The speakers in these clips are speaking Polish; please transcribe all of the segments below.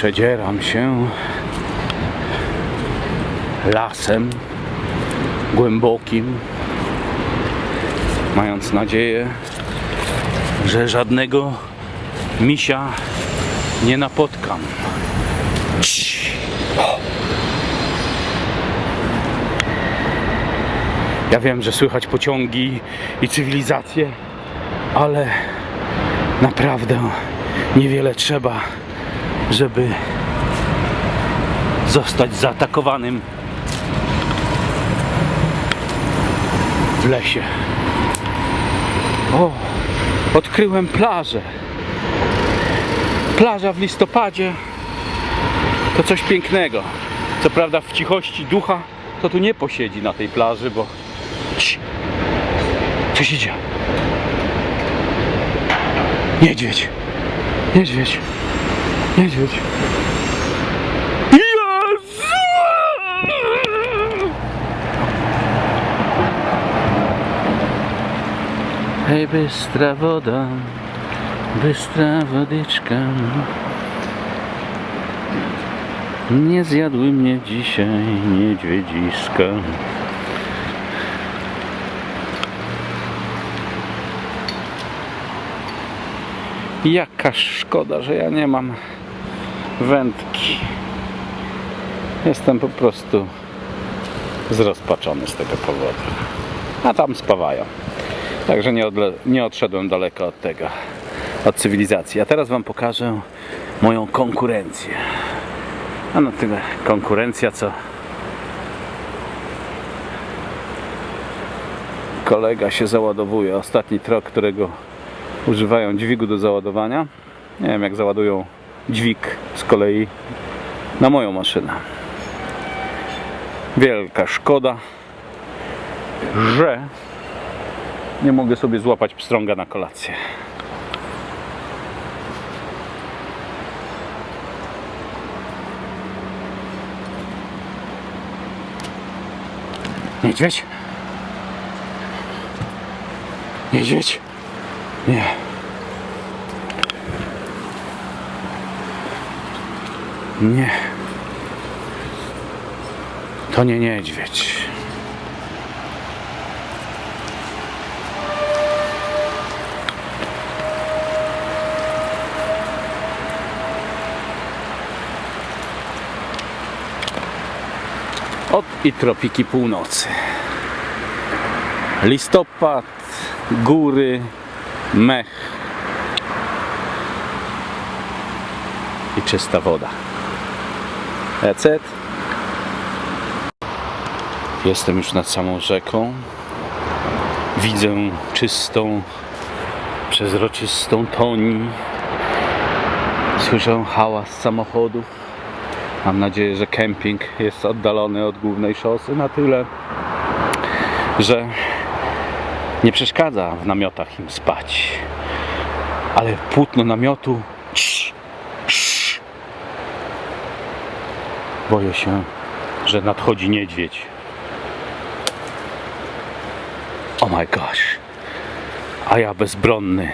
Przedzieram się lasem głębokim, mając nadzieję, że żadnego misia nie napotkam. Ja wiem, że słychać pociągi i cywilizację, ale naprawdę niewiele trzeba, żeby zostać zaatakowanym w lesie. O, odkryłem plażę. Plaża w listopadzie to coś pięknego. Co prawda w cichości ducha to tu nie posiedzi na tej plaży, bo Cii. coś idzie. Niedźwiedź. Niedźwiedź. Niedźwiedź. Hej, bystra woda, bystra wodyczka. Nie zjadły mnie dzisiaj niedźwiedziska. Jaka szkoda, że ja nie mam wędki. Jestem po prostu zrozpaczony z tego powodu. A tam spawają. Także nie, nie odszedłem daleko od tego, od cywilizacji. A teraz Wam pokażę moją konkurencję. A no tyle konkurencja, co kolega się załadowuje. Ostatni trok, którego używają dźwigu do załadowania. Nie wiem jak załadują dźwig z kolei na moją maszynę. Wielka szkoda, że nie mogę sobie złapać pstrąga na kolację. Niedźwiedź? Niedźwiedź? Nie. Nie. To nie niedźwiedź. Od i tropiki północy. Listopad, góry, mech i czysta woda. That's it. Jestem już nad samą rzeką. Widzę czystą, przezroczystą toni. Słyszę hałas samochodów. Mam nadzieję, że kemping jest oddalony od głównej szosy na tyle, że nie przeszkadza w namiotach im spać. Ale płótno namiotu. Cii. Boję się, że nadchodzi niedźwiedź. Oh my gosh. A ja bezbronny.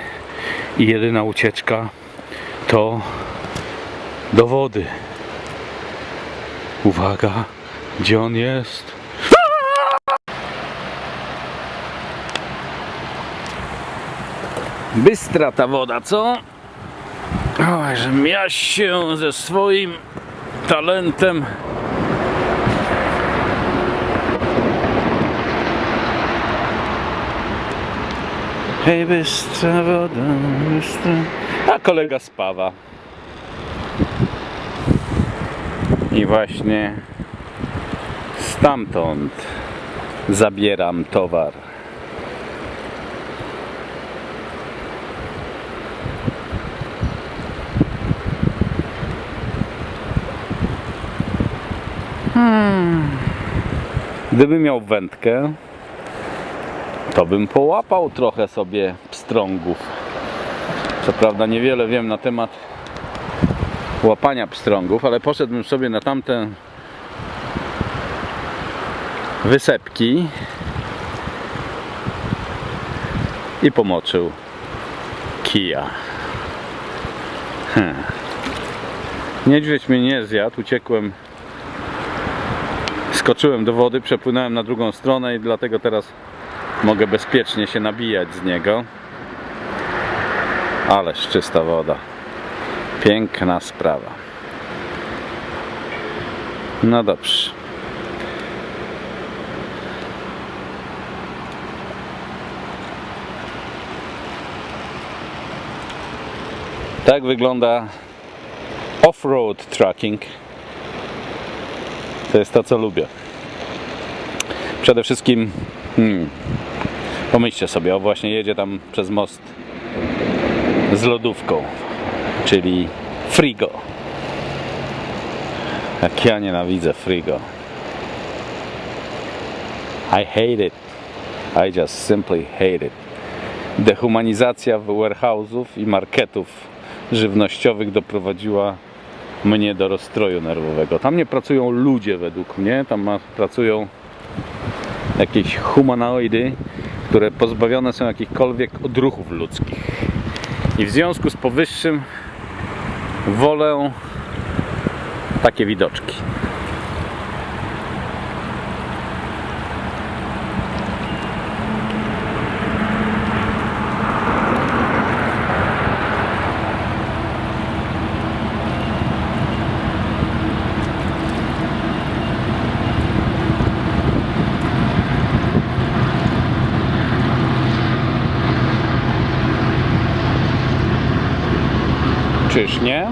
I jedyna ucieczka to do wody. Uwaga, gdzie on jest? Bystra ta woda, co? Oj, żem ja się ze swoim talentem Hej, bystra woda, bystra... A kolega spawa. I właśnie stamtąd zabieram towar. Hmm. Gdybym miał wędkę, to bym połapał trochę sobie pstrągów. Co prawda niewiele wiem na temat łapania pstrągów, ale poszedłbym sobie na tamte wysepki i pomoczył kija. Hmm. Niedźwiedź mnie nie zjadł, uciekłem. Skoczyłem do wody, przepłynąłem na drugą stronę i dlatego teraz mogę bezpiecznie się nabijać z niego. Ależ czysta woda. Piękna sprawa. No dobrze. Tak wygląda off-road trucking. To jest to, co lubię. Przede wszystkim, hmm, pomyślcie sobie, o właśnie jedzie tam przez most z lodówką, czyli frigo. Jak ja nienawidzę frigo. I hate it. I just simply hate it. Dehumanizacja warehouse'ów i marketów żywnościowych doprowadziła mnie do rozstroju nerwowego. Tam nie pracują ludzie według mnie, tam ma, pracują jakieś humanoidy, które pozbawione są jakichkolwiek odruchów ludzkich. I w związku z powyższym wolę takie widoczki. Czyż nie?